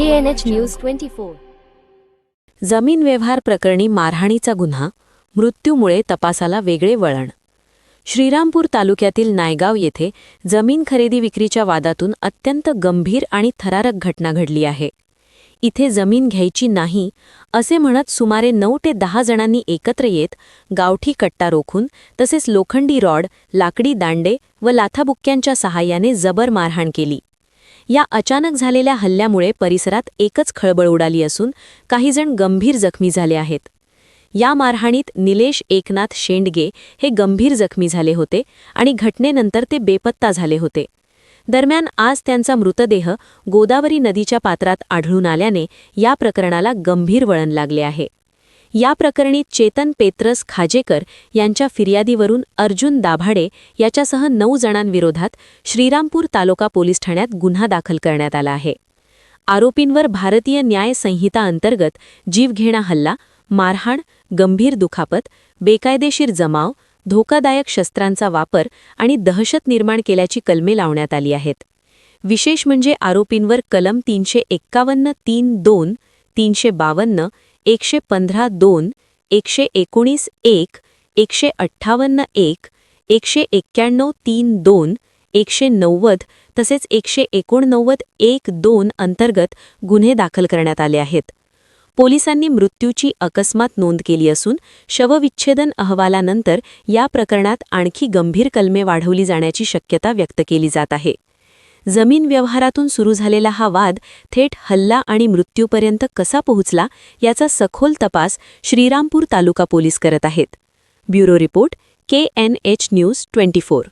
News जमीन व्यवहार प्रकरणी मारहाणीचा गुन्हा मृत्यूमुळे तपासाला वेगळे वळण. श्रीरामपूर तालुक्यातील नायगाव येथे जमीन खरेदी विक्रीच्या वादातून अत्यंत गंभीर आणि थरारक घटना घडली आहे. इथे जमीन घ्यायची नाही असे म्हणत सुमारे नऊ ते दहा जणांनी एकत्र येत गावठी कट्टा रोखून तसेच लोखंडी रॉड लाकडी दांडे व लाथाबुक्क्यांच्या सहाय्याने जबर मारहाण केली. या अचानक झालेल्या हल्ल्यामुळे परिसरात एकच खळबळ उडाली असून काहीजण गंभीर जखमी झाले आहेत. या मारहाणीत निलेश एकनाथ शेंडगे हे गंभीर जखमी झाले होते आणि घटनेनंतर ते बेपत्ता झाले होते. दरम्यान आज त्यांचा मृतदेह गोदावरी नदीच्या पात्रात आढळून आल्याने या प्रकरणाला गंभीर वळण लागले आहे. या प्रकरणी चेतन पेत्रस खाजेकर यांच्या फिर्यादीवरून अर्जुन दाभाडे याच्यासह नऊ जणांविरोधात श्रीरामपूर तालुका पोलीस ठाण्यात गुन्हा दाखल करण्यात आला आहे. आरोपींवर भारतीय न्याय संहिता अंतर्गत जीवघेणा हल्ला मारहाण गंभीर दुखापत बेकायदेशीर जमाव धोकादायक शस्त्रांचा वापर आणि दहशत निर्माण केल्याची कलमे लावण्यात आली आहेत. विशेष म्हणजे आरोपींवर कलम तीनशे एक्कावन्न तीन दोन तीनशे बावन्न एकशे पंधरा दोन एकशे एकोणीस एक एकशे अठ्ठावन्न एक एकशे एक्क्याण्णव तीन दोन एकशे नव्वद तसेच एकशे एकोणनव्वद एक दोन अंतर्गत गुन्हे दाखल करण्यात आले आहेत. पोलिसांनी मृत्यूची अकस्मात नोंद केली असून शवविच्छेदन अहवालानंतर या प्रकरणात आणखी गंभीर कलमे वाढवली जाण्याची शक्यता व्यक्त केली जात आहे. जमीन व्यवहारातून सुरू झालेला हा वाद थेट हल्ला आणि मृत्यूपर्यंत कसा पोहोचला याचा सखोल तपास श्रीरामपूर तालुका पोलीस करत आहेत. Bureau report K N H news twenty four